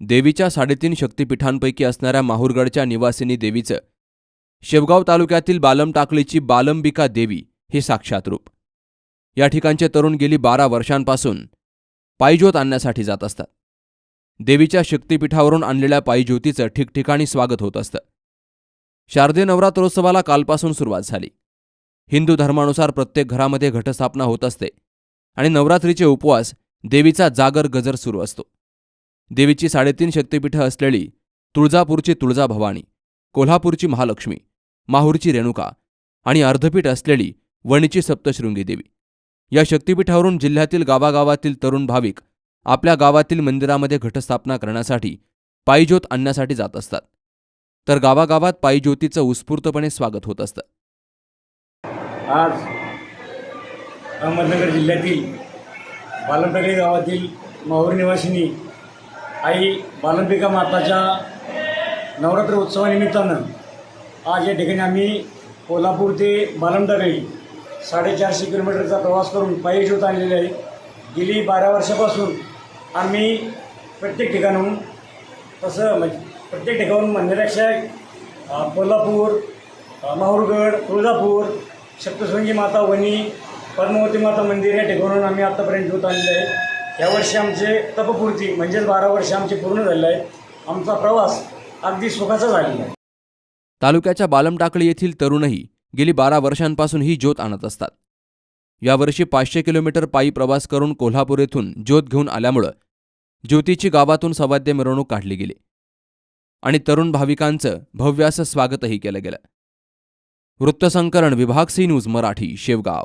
देवीच्या साडेतीन शक्तिपीठांपैकी असणाऱ्या माहूरगडच्या निवासिनी देवीचं. शेवगाव तालुक्यातील बालम टाकळीची बालंबिका देवी हे साक्षात रूप. या ठिकाणचे तरुण गेली बारा वर्षांपासून पायज्योत आणण्यासाठी जात असतात. देवीच्या शक्तिपीठावरून आणलेल्या पायज्योतीचं ठिकठिकाणी स्वागत होत असतं. शारदीय नवरात्रोत्सवाला कालपासून सुरुवात झाली. हिंदू धर्मानुसार प्रत्येक घरामध्ये घटस्थापना होत असते आणि नवरात्रीचे उपवास देवीचा जागर गजर सुरू असतो. देवीची साडेतीन शक्तिपीठं असलेली तुळजापूरची तुळजाभवानी कोल्हापूरची महालक्ष्मी माहूरची रेणुका आणि अर्धपीठ असलेली वणीची सप्तशृंगी देवी. या शक्तिपीठावरून जिल्ह्यातील गावागावातील तरुण भाविक आपल्या गावातील मंदिरामध्ये घटस्थापना करण्यासाठी पायीज्योत आणण्यासाठी जात असतात. तर गावागावात पायीज्योतीचं उत्स्फूर्तपणे स्वागत होत असतं. आज अहमदनगर जिल्ह्यातील बालंपेगळे गावातील माहूर निवासिनी आई बालंबिका माताच्या नवरात्र उत्सवानिमित्तानं आज या ठिकाणी आम्ही कोल्हापूर ते बालंटागळी साडेचारशे किलोमीटरचा प्रवास करून पायी ज्योत आणलेले आहे. गेली बारा वर्षापासून आम्ही प्रत्येक ठिकाणाहून तसं म्हणजे प्रत्येक ठिकाणून मंदिराक्षा कोल्हापूर माहूरगड तुळजापूर सप्तशृंगी माता वणी पद्मावती माता मंदिर या ठिकाणून आम्ही आत्तापर्यंत ज्योत आणले आहे. यावर्षी आमचे तपपूर्ती म्हणजेच बारा वर्ष आमचे पूर्ण झाले आहे आमचा प्रवास अगदी सुखाचा झालेला आहे. तालुक्याच्या बालमटाकळी येथील तरुणही गेली बारा वर्षांपासून ही ज्योत आणत असतात. यावर्षी पाचशे किलोमीटर पायी प्रवास करून कोल्हापूर येथून ज्योत घेऊन आल्यामुळं ज्योतीची गावातून सवाद्य मिरवणूक काढली गेली आणि तरुण भाविकांचं भव्यास स्वागतही केलं गेलं. वृत्तसंकलन विभाग सी न्यूज मराठी शेवगाव.